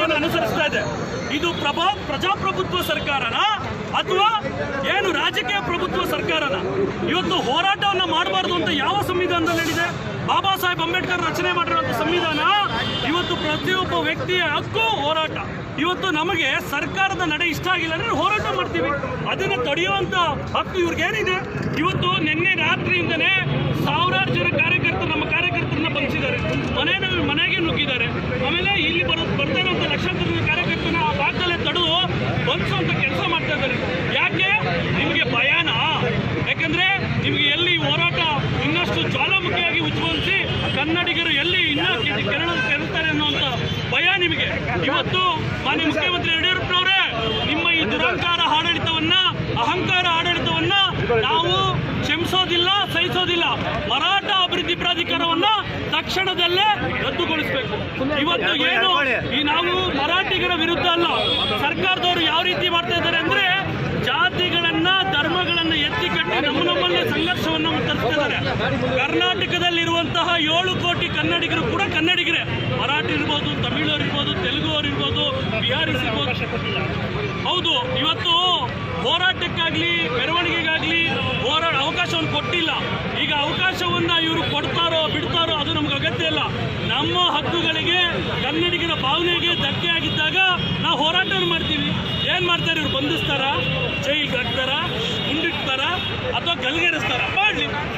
ನೀತಿಯನ್ನು ಅನುಸರಿಸ್ತಾ ಇದೆ. ಇದು ಪ್ರಭಾ ಪ್ರಜಾಪ್ರಭುತ್ವ ಸರ್ಕಾರನ ಅಥವಾ ಏನು ರಾಜಕೀಯ ಪ್ರಭುತ್ವ ಸರ್ಕಾರನ? ಇವತ್ತು ಹೋರಾಟವನ್ನ ಮಾಡಬಾರ್ದು ಅಂತ ಯಾವ ಸಂವಿಧಾನದಲ್ಲಿ ಹೇಳಿದೆ? ಬಾಬಾ ಸಾಹೇಬ್ ಅಂಬೇಡ್ಕರ್ ರಚನೆ ಮಾಡಿರುವಂತಹ ಸಂವಿಧಾನ ಇವತ್ತು ಪ್ರತಿಯೊಬ್ಬ ವ್ಯಕ್ತಿಯ ಹಕ್ಕು ಹೋರಾಟ. ಇವತ್ತು ನಮಗೆ ಸರ್ಕಾರದ ನಡೆ ಇಷ್ಟ ಆಗಿಲ್ಲ ಅಂದ್ರೆ ಹೋರಾಟ ಮಾಡ್ತೀವಿ. ಅದನ್ನ ತಡೆಯುವಂತ ಹಕ್ಕು ಇವ್ರಿಗೇನಿದೆ? ಇವತ್ತು ನಿನ್ನೆ ರಾತ್ರಿಯಿಂದನೇ ಸಾವಿರಾರು ಜನ ಕಾರ್ಯಕರ್ತರು ನಮ್ಮ ಕಾರ್ಯಕರ್ತರನ್ನ ಬಂಧಿಸಿದ್ದಾರೆ ಮನೆ ಮನೆಗೆ ನುಗ್ಗಿದ್ದಾರೆ ಆಮೇಲೆ ಇಲ್ಲಿ ಬರೋ ಬರ್ತಾ ಇರುವಂತ ಲಕ್ಷಾಂತರ ಜನ ಕಾರ್ಯಕರ್ತನ ಆ ಭಾಗದಲ್ಲೇ ತಡೆದು ಬಂಧಿಸುವಂತ ಕೆಲಸ ಮಾಡ್ತಾ ಇದ್ದಾರೆ ಯಾಕೆ ನಿಮಗೆ ಭಯನಾ ಯಾಕಂದ್ರೆ ನಿಮಗೆ ಎಲ್ಲಿ ಈ ಹೋರಾಟ ಇನ್ನಷ್ಟು ಉಜ್ವಲಿಸಿ ಕನ್ನಡಿಗರು ಎಲ್ಲಿ ಇನ್ನೂ ಕೆರಳು ಕೆರಳ ಕೆರಳ್ತಾರೆ ಅನ್ನುವಂಥ ಭಯ ನಿಮಗೆ. ಇವತ್ತು ಮಾನ್ಯ ಮುಖ್ಯಮಂತ್ರಿ ಯಡಿಯೂರಪ್ಪನವರೇ ನಿಮ್ಮ ಈ ದುರಂಕಾರ ಆಡಳಿತವನ್ನ, ಅಹಂಕಾರ ಆಡಳಿತವನ್ನ ನಾವು ಕ್ಷಮಿಸೋದಿಲ್ಲ, ಸಹಿಸೋದಿಲ್ಲ. ಮರಾಠ ಅಭಿವೃದ್ಧಿ ಪ್ರಾಧಿಕಾರವನ್ನ ತಕ್ಷಣದಲ್ಲೇ ರದ್ದುಗೊಳಿಸಬೇಕು. ಇವತ್ತು ಏನು ಈ ನಾವು ಮರಾಠಿಗರ ವಿರುದ್ಧ ಅಲ್ಲ, ಸರ್ಕಾರದವರು ಯಾವ ರೀತಿ ಮಾಡ್ತಾ ಇದ್ದಾರೆ ಅಂದ್ರೆ ಜಾತಿಗಳನ್ನ ಧರ್ಮಗಳನ್ನ ಎತ್ತಿ ಕಟ್ಟಿ ನಮ್ಮ ನಮ್ಮಲ್ಲೇ ಸಂಘರ್ಷವನ್ನ ತರಿಸ್ತಾ ಇದ್ದಾರೆ ಕರ್ನಾಟಕದಲ್ಲಿರುವಂತಹ ಏಳು ಕೋಟಿ ಕನ್ನಡಿಗರು ಕೂಡ ಕನ್ನಡಿಗರೇ. ಮರಾಠಿ ಇರ್ಬೋದು ತಮಿಳವ್ರು ಇರ್ಬೋದು ತೆಲುಗು ಅವ್ರು ಇರ್ಬೋದು ಬಿಹಾರಿಸ್ ಇರ್ಬೋದು. ಹೌದು, ಇವತ್ತು ಹೋರಾಟಕ್ಕಾಗಲಿ ಮೆರವಣಿಗೆಗಾಗಲಿ ಹೋರಾಟ ಅವಕಾಶವನ್ನು ಕೊಟ್ಟಿಲ್ಲ. ಈಗ ಅವಕಾಶವನ್ನು ಇವರು ಕೊಡ್ತಾರೋ, ಬಿಡ್ತಾರೋ ಅದು ನಮ್ಗೆ ಅಗತ್ಯ ಇಲ್ಲ. ನಮ್ಮ ಹಕ್ಕುಗಳಿಗೆ, ಕನ್ನಡಿಗರ ಭಾವನೆಗೆ ಧಕ್ಕೆ ಆಗಿದ್ದಾಗ ನಾವು ಹೋರಾಟವನ್ನು ಮಾಡ್ತೀವಿ. ಏನು ಮಾಡ್ತಾರೆ ಇವ್ರು? ಬಂಧಿಸ್ತಾರ? ಜೈಲ್ಗೆ ಹಾಕ್ತಾರ? ಮುಂದಿಡ್ತಾರ ಅಥವಾ ಗಲ್ಗೇರಿಸ್ತಾರ?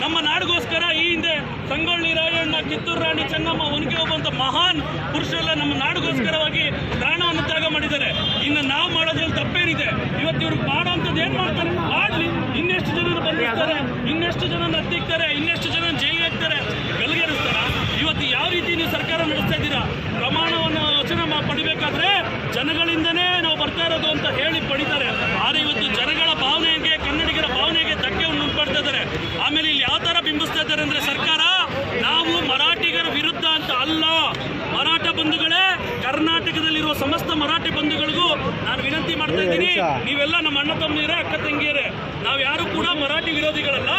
ನಮ್ಮ ನಾಡಿಗೋಸ್ಕರ ಈ ಹಿಂದೆ ಸಂಗೊಳ್ಳಿ ರಾಯಣ್ಣ, ಕಿತ್ತೂರು ರಾಣಿ ಚೆನ್ನಮ್ಮ, ಒನಕೆ ಹೋಗುವಂಥ ಮಹಾನ್ ಪುರುಷರೆಲ್ಲ ನಮ್ಮ ನಾಡಿಗೋಸ್ಕರವಾಗಿ ಪ್ರಾಣವನ್ನು ತ್ಯಾಗ ಮಾಡಿದ್ದಾರೆ. ಇನ್ನು ನಾವು ಮಾಡೋದ್ರಲ್ಲಿ ತಪ್ಪೇನಿದೆ. ಇವತ್ತು ಇವ್ರು ಮಾಡೋಂಥದ್ದು ಏನು ಮಾಡ್ತಾರೆ? ಮಾಡಲಿ ಇನ್ನೆಷ್ಟು ಜನರು ಬಂದಿರ್ತಾರೆ, ಇನ್ನೆಷ್ಟು ಜನ ಹತ್ತಿಕ್ತಾರೆ, ಇನ್ನೆಷ್ಟು ಜನ ನೀವೆಲ್ಲ ನಮ್ಮ ಅಣ್ಣ ತಮ್ಮನಿರೇ ಅಕ್ಕ ತಂಗಿಯರೇ ನಾವು ಯಾರು ಕೂಡ ಮರಾಠಿ ವಿರೋಧಿಗಳಲ್ಲ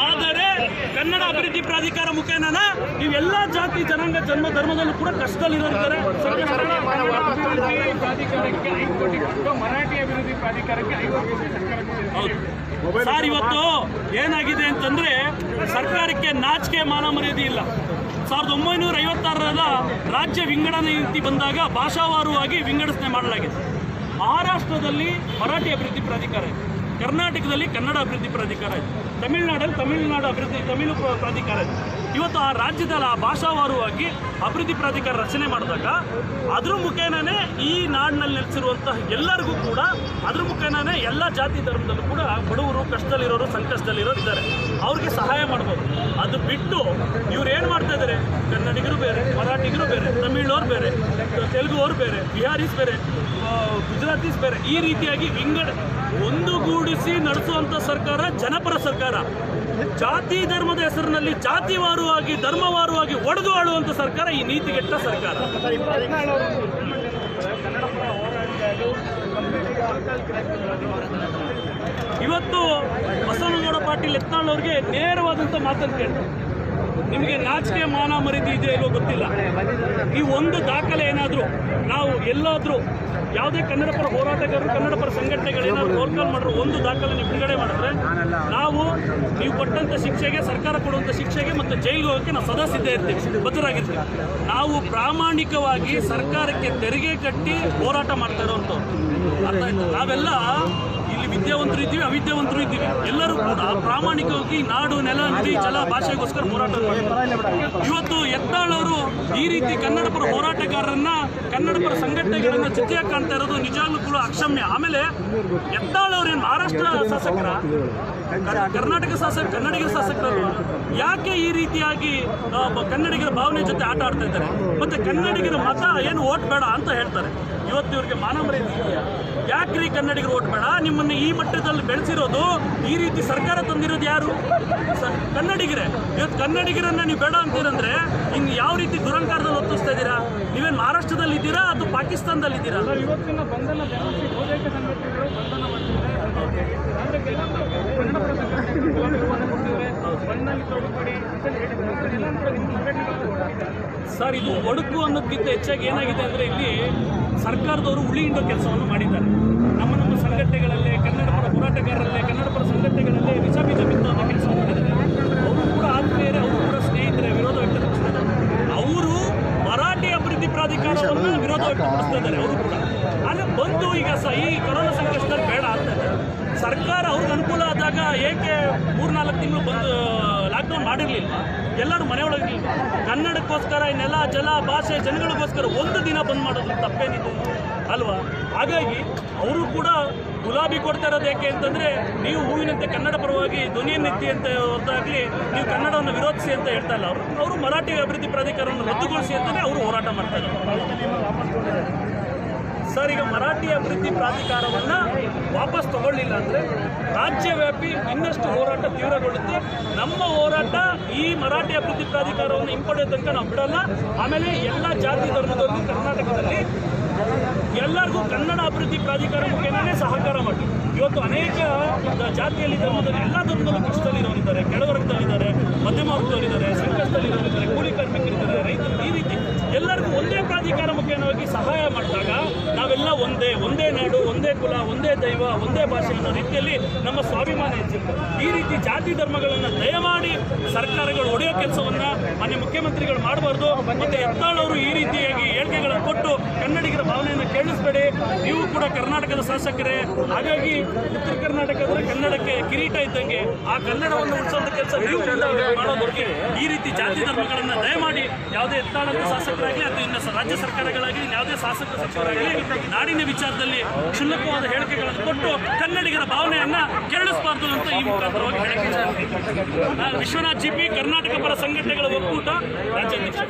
ಆದರೆ ಕನ್ನಡ ಅಭಿವೃದ್ಧಿ ಪ್ರಾಧಿಕಾರ ಮುಖೇನ ನೀವೆಲ್ಲ ಜಾತಿ ಜನಾಂಗ ಜನ್ಮ ಧರ್ಮದಲ್ಲೂ ಕೂಡ ಕೊಟ್ಟು ಮರಾಠಿ ಅಭಿವೃದ್ಧಿ ಪ್ರಾಧಿಕಾರಕ್ಕೆ ಹೌದು ಸರ್ ಇವತ್ತು ಏನಾಗಿದೆ ಅಂತಂದ್ರೆ ಸರ್ಕಾರಕ್ಕೆ ನಾಚಿಕೆ ಮಾನ ಮರ್ಯಾದೆ ಇಲ್ಲ ಸಾವಿರದ ಒಂಬೈನೂರ ಐವತ್ತಾರರ ರಾಜ್ಯ ವಿಂಗಡಣೆ ನೀತಿ ಬಂದಾಗ ಭಾಷಾವಾರುವಾಗಿ ವಿಂಗಡಣೆ ಮಾಡಲಾಗಿದೆ ಮಹಾರಾಷ್ಟ್ರದಲ್ಲಿ ಮರಾಠಿ ಅಭಿವೃದ್ಧಿ ಪ್ರಾಧಿಕಾರ ಇದೆ. ಕರ್ನಾಟಕದಲ್ಲಿ ಕನ್ನಡ ಅಭಿವೃದ್ಧಿ ಪ್ರಾಧಿಕಾರ ಇದೆ. ತಮಿಳುನಾಡಲ್ಲಿ ತಮಿಳುನಾಡು ಅಭಿವೃದ್ಧಿ, ತಮಿಳು ಪ್ರ- ಪ್ರಾಧಿಕಾರ ಇದೆ. ಇವತ್ತು ಆ ರಾಜ್ಯದಲ್ಲಿ ಆ ಭಾಷಾವಾರುವಾಗಿ ಅಭಿವೃದ್ಧಿ ಪ್ರಾಧಿಕಾರ ರಚನೆ ಮಾಡಿದಾಗ ಅದ್ರ ಮುಖೇನನೇ ಈ ನಾಡಿನಲ್ಲಿ ನೆಲೆಸಿರುವಂತಹ ಎಲ್ಲರಿಗೂ ಕೂಡ ಅದ್ರ ಮುಖೇನನೇ ಎಲ್ಲ ಜಾತಿ ಧರ್ಮದಲ್ಲೂ ಕೂಡ ಬಡವರು ಕಷ್ಟದಲ್ಲಿರೋರು ಸಂಕಷ್ಟದಲ್ಲಿರೋರು ಇದ್ದಾರೆ ಅವ್ರಿಗೆ ಸಹಾಯ ಮಾಡ್ಬೋದು. ಅದು ಬಿಟ್ಟು ಇವ್ರು ಏನು ಮಾಡ್ತಾ ಇದ್ದಾರೆ ಕನ್ನಡಿಗರು ಬೇರೆ, ಮರಾಠಿಗರು ಬೇರೆ, ತಮಿಳವ್ರು ಬೇರೆ ತೆಲುಗುವ್ರು ಬೇರೆ, ಬಿಹಾರೀಸ್ ಬೇರೆ ಗುಜರಾತೀಸ್ ಬೇರೆ, ಈ ರೀತಿಯಾಗಿ ವಿಂಗಡ ಒಂದುಗೂಡಿಸಿ ನಡೆಸುವಂಥ ಸರ್ಕಾರ ಜನಪರ ಸರ್ಕಾರ. ಜಾತಿ ಧರ್ಮದ ಹೆಸರಿನಲ್ಲಿ ಜಾತಿವಾರುವಾಗಿ ಧರ್ಮವಾರುವಾಗಿ ಒಡೆದು ಆಳುವಂಥ ಸರ್ಕಾರ ಈ ನೀತಿ ಕೆಟ್ಟ ಸರ್ಕಾರ. ಇವತ್ತು ಬಸವನಗೌಡ ಪಾಟೀಲ್ ಯತ್ನಾಳ್ ಅವ್ರಿಗೆ ನೇರವಾದಂತ ಮಾತನ್ನು ಕೇಳ್ತಾರೆ. ನಿಮಗೆ ನಾಚಿಕೆ ಮಾನ ಮರ್ಯಾದೆ ಇದೆಯೋ ಇಲ್ಲೋ ಗೊತ್ತಿಲ್ಲ. ಈ ಒಂದು ದಾಖಲೆ ಏನಾದರೂ ನಾವು ಎಲ್ಲಾದರೂ ಯಾವುದೇ ಕನ್ನಡ ಪರ ಹೋರಾಟಗಾರರು ಕನ್ನಡ ಪರ ಸಂಘಟನೆಗಳು ಏನಾದರೂ ರೋಲ್ಕಾಲ್ ಮಾಡಿರೋ ಒಂದು ದಾಖಲೆ ನೀವು ಬಿಡುಗಡೆ ಮಾಡಿದ್ರೆ ನಾವು ನೀವು ಕೊಟ್ಟಂಥ ಶಿಕ್ಷೆಗೆ, ಸರ್ಕಾರ ಕೊಡುವಂಥ ಶಿಕ್ಷೆಗೆ ಮತ್ತು ಜೈಲಿಗೆ ಹೋಗೋಕ್ಕೆ ನಾವು ಸದಾ ಸಿದ್ಧ ಇರ್ತೀವಿ, ಬದ್ಧರಾಗಿರ್ತೀವಿ. ನಾವು ಪ್ರಾಮಾಣಿಕವಾಗಿ ಸರ್ಕಾರಕ್ಕೆ ತೆರಿಗೆ ಕಟ್ಟಿ ಹೋರಾಟ ಮಾಡ್ತಾ ಇರೋವಂಥವ್ರು ಅರ್ಥ ಆಯ್ತು? ನಾವೆಲ್ಲ ವಿದ್ಯಾವಂತರು ಇದ್ದೀವಿ, ಅವಿದ್ಯಾವಂತರು ಇದ್ದೀವಿ. ಎಲ್ಲರೂ ಕೂಡ ಪ್ರಾಮಾಣಿಕವಾಗಿ ನಾಡು, ನೆಲ, ನದಿ, ಜಲ, ಭಾಷೆಗೋಸ್ಕರ ಹೋರಾಟ ಇವತ್ತು ಎತ್ತಾಳವರು ಈ ರೀತಿ ಕನ್ನಡ ಪರ ಹೋರಾಟಗಾರರನ್ನ ಕನ್ನಡ ಪರ ಸಂಘಟನೆಗಳನ್ನ ಜೊತೆಯಾಗಿ ಕಾಣ್ತಾ ಇರೋದು ನಿಜವಾಗ್ಲೂ ಕೂಡ ಅಕ್ಷಮ್ಯ. ಆಮೇಲೆ ಎತ್ತಾಳ್ ಅವ್ರು ಏನು ಮಹಾರಾಷ್ಟ್ರ ಶಾಸಕರ? ಕರ್ನಾಟಕ ಶಾಸಕ, ಕನ್ನಡಿಗರ ಶಾಸಕರು. ಯಾಕೆ ಈ ರೀತಿಯಾಗಿ ಕನ್ನಡಿಗರ ಭಾವನೆ ಜೊತೆ ಆಟ ಆಡ್ತಾ ಇದ್ದಾರೆ? ಮತ್ತೆ ಕನ್ನಡಿಗರ ಮತ ಏನು ಓಟ್ ಬೇಡ ಅಂತ ಹೇಳ್ತಾರೆ. ಇವತ್ತು ಇವ್ರಿಗೆ ಮಾನ ಮರ್ಯಾದೆ ಇದೆಯಾ ಯಾಕ್ರಿ ಕನ್ನಡಿಗರು ಓಟ್ ಬೇಡ? ನಿಮ್ಮನ್ನು ಈ ಮಟ್ಟದಲ್ಲಿ ಬೆಳೆಸಿರೋದು ಈ ರೀತಿ ಸರ್ಕಾರ ತಂದಿರೋದು ಯಾರು? ಕನ್ನಡಿಗರೇ. ಇವತ್ತು ಕನ್ನಡಿಗರನ್ನ ನೀವು ಬೇಡ ಅಂತೀರಂದ್ರೆ ಇನ್ನು ಯಾವ ರೀತಿ ದುರಂಕಾರದಲ್ಲಿ ಒತ್ತಿಸ್ತಾ ಇದ್ದೀರಾ? ನೀವೇನು ಮಹಾರಾಷ್ಟ್ರದಲ್ಲಿ ಇದ್ದೀರಾ ಅಥವಾ ಪಾಕಿಸ್ತಾನದಲ್ಲಿ ಇದ್ದೀರಾ? ಸರ್ ಇದು ಒಡುಕು ಅನ್ನೋದಕ್ಕಿಂತ ಹೆಚ್ಚಾಗಿ ಏನಾಗಿದೆ ಅಂದರೆ ಇಲ್ಲಿ ಸರ್ಕಾರದವರು ಉಳಿ ಹಿಂಡೋ ಕೆಲಸವನ್ನು ಮಾಡಿದ್ದಾರೆ. ನಮ್ಮ ನಮ್ಮ ಸಂಘಟನೆಗಳಲ್ಲೇ ಕನ್ನಡ ಪರ ಹೋರಾಟಗಾರರಲ್ಲೇ ಕನ್ನಡ ಪರ ಸಂಘಟನೆಗಳಲ್ಲೇ ವಿಷ ಬೀಜ ಬಿತ್ತುವಂಥ ಕೆಲಸ ಮಾಡಿದ್ದಾರೆ. ಅವರು ಕೂಡ ಆತ್ಮೀಯರೇ, ಅವರು ಕೂಡ ಸ್ನೇಹಿತರೆ, ವಿರೋಧ ವ್ಯಕ್ತಪಡಿಸಿದ್ದಾರೆ ಅವರು ಮರಾಠಿ ಅಭಿವೃದ್ಧಿ ಪ್ರಾಧಿಕಾರವನ್ನು ವಿರೋಧ ವ್ಯಕ್ತಪಡಿಸ್ತಾ ಇದ್ದಾರೆ, ಅವರು ಕೂಡ. ಆದರೆ ಬಂದು ಈಗ ಸ ಈ ಕೊರೋನಾ ಸಂಕಷ್ಟದಲ್ಲಿ ಬೇಡ ಅಂತ ಸರ್ಕಾರ ಅವ್ರಿಗೆ ಅನುಕೂಲ ಆದಾಗ ಏಕೆ ಮೂರ್ನಾಲ್ಕು ತಿಂಗಳು ಬಂದು ಲಾಕ್ಡೌನ್ ಮಾಡಿರಲಿಲ್ಲ? ಎಲ್ಲರೂ ಮನೆಯೊಳಗಿಲ್ಲ ಕನ್ನಡಕ್ಕೋಸ್ಕರ ನೆಲ ಜಲ ಭಾಷೆ ಜನಗಳಿಗೋಸ್ಕರ ಒಂದು ದಿನ ಬಂದ್ ಮಾಡೋದು ತಪ್ಪೇನಿದೆ. ಅಲ್ವಾ? ಹಾಗಾಗಿ ಅವರು ಕೂಡ ಗುಲಾಬಿ ಕೊಡ್ತಾ ಇರೋದು ಯಾಕೆ ಅಂತಂದ್ರೆ ನೀವು ಹೂವಿನಂತೆ ಕನ್ನಡ ಪರವಾಗಿ ಧ್ವನಿಯನ್ನೆತ್ತಿ ಅಂತ ಹೊರತಾಗ್ಲಿ ನೀವು ಕನ್ನಡವನ್ನು ವಿರೋಧಿಸಿ ಅಂತ ಹೇಳ್ತಾ ಇಲ್ಲ. ಅವರು ಅವರು ಮರಾಠಿ ಅಭಿವೃದ್ಧಿ ಪ್ರಾಧಿಕಾರವನ್ನು ರದ್ದುಗೊಳಿಸಿ ಅಂತಾನೆ ಅವರು ಹೋರಾಟ ಮಾಡ್ತಾ ಇದ್ದಾರೆ ಸರ್, ಈಗ ಮರಾಠಿ ಅಭಿವೃದ್ಧಿ ಪ್ರಾಧಿಕಾರವನ್ನು ವಾಪಸ್ ತಗೊಳ್ಳಿಲ್ಲ ಅಂದರೆ ರಾಜ್ಯವ್ಯಾಪಿ ಇನ್ನಷ್ಟು ಹೋರಾಟ ತೀವ್ರಗೊಳ್ಳುತ್ತೆ. ನಮ್ಮ ಹೋರಾಟ ಈ ಮರಾಠಿ ಅಭಿವೃದ್ಧಿ ಪ್ರಾಧಿಕಾರವನ್ನು ಹಿಂಪಡೆಯೋ ತನಕ ನಾವು ಬಿಡಲ್ಲ. ಆಮೇಲೆ ಎಲ್ಲ ಜಾತಿ ಧರ್ಮದವ್ರಿಗೂ ಕರ್ನಾಟಕದಲ್ಲಿ ಎಲ್ಲರಿಗೂ ಕನ್ನಡ ಅಭಿವೃದ್ಧಿ ಪ್ರಾಧಿಕಾರ ಮುಖೇನನೇ ಸಹಕಾರ ಮಾಡಿ ಇವತ್ತು ಅನೇಕ ಜಾತಿಯಲ್ಲಿ ಧರ್ಮದಲ್ಲಿ ಎಲ್ಲ ಧರ್ಮದಲ್ಲೂ ಕಷ್ಟದಲ್ಲಿರೋರಿದ್ದಾರೆ grande. ದೈವ ಒಂದೇ ಭಾಷೆ ಅನ್ನೋ ರೀತಿಯಲ್ಲಿ ನಮ್ಮ ಸ್ವಾಭಿಮಾನ ಹೆಚ್ಚಿತ್ತು. ಈ ರೀತಿ ಜಾತಿ ಧರ್ಮಗಳನ್ನು ದಯಮಾಡಿ ಸರ್ಕಾರಗಳು ಒಡೆಯೋ ಕೆಲಸವನ್ನು ಮಾನ್ಯ ಮುಖ್ಯಮಂತ್ರಿಗಳು ಮಾಡಬಾರ್ದು. ಮತ್ತೆ ಎತ್ತಾಳವರು ಈ ರೀತಿಯಾಗಿ ಹೇಳಿಕೆಗಳನ್ನು ಕೊಟ್ಟು ಕನ್ನಡಿಗರ ಭಾವನೆಯನ್ನು ಕೇಳಿಸ್ಬೇಡಿ. ನೀವು ಕೂಡ ಕರ್ನಾಟಕದ ಶಾಸಕರೇ. ಹಾಗಾಗಿ ಉತ್ತರ ಕರ್ನಾಟಕದ ಕನ್ನಡಕ್ಕೆ ಕಿರೀಟ ಇದ್ದಂಗೆ ಆ ಕನ್ನಡವನ್ನು ಉಳಿಸೋದ ಕೆಲಸ ನೀವು ಮಾಡೋದಕ್ಕೆ ಈ ರೀತಿ ಜಾತಿ ಧರ್ಮಗಳನ್ನು ದಯಮಾಡಿ ಯಾವುದೇ ಎತ್ತಾಳದ ಶಾಸಕರಾಗಲಿ ಅಥವಾ ಇನ್ನು ರಾಜ್ಯ ಸರ್ಕಾರಗಳಾಗಲಿ ಯಾವುದೇ ಶಾಸಕ ಸಚಿವರಾಗಲಿ ನಾಡಿನ ವಿಚಾರದಲ್ಲಿ ಕ್ಷುಲ್ಲಕವಾದ ಹೇಳಿಕೆಗಳನ್ನು ಕೊಟ್ಟು ಕನ್ನಡಿಗರ ಭಾವನೆಯನ್ನ ಕೆರಳಿಸಬಾರ್ದು ಅಂತ ಈ ಮುಖಾಂತರವಾಗಿ ಹೇಳಕ್ಕೆ ವಿಶ್ವನಾಥ್ ಜಿಪಿ ಕರ್ನಾಟಕ ಪರ ಸಂಘಟನೆಗಳ ಒಕ್ಕೂಟ ರಾಜ್ಯಾಧ್ಯಕ್ಷ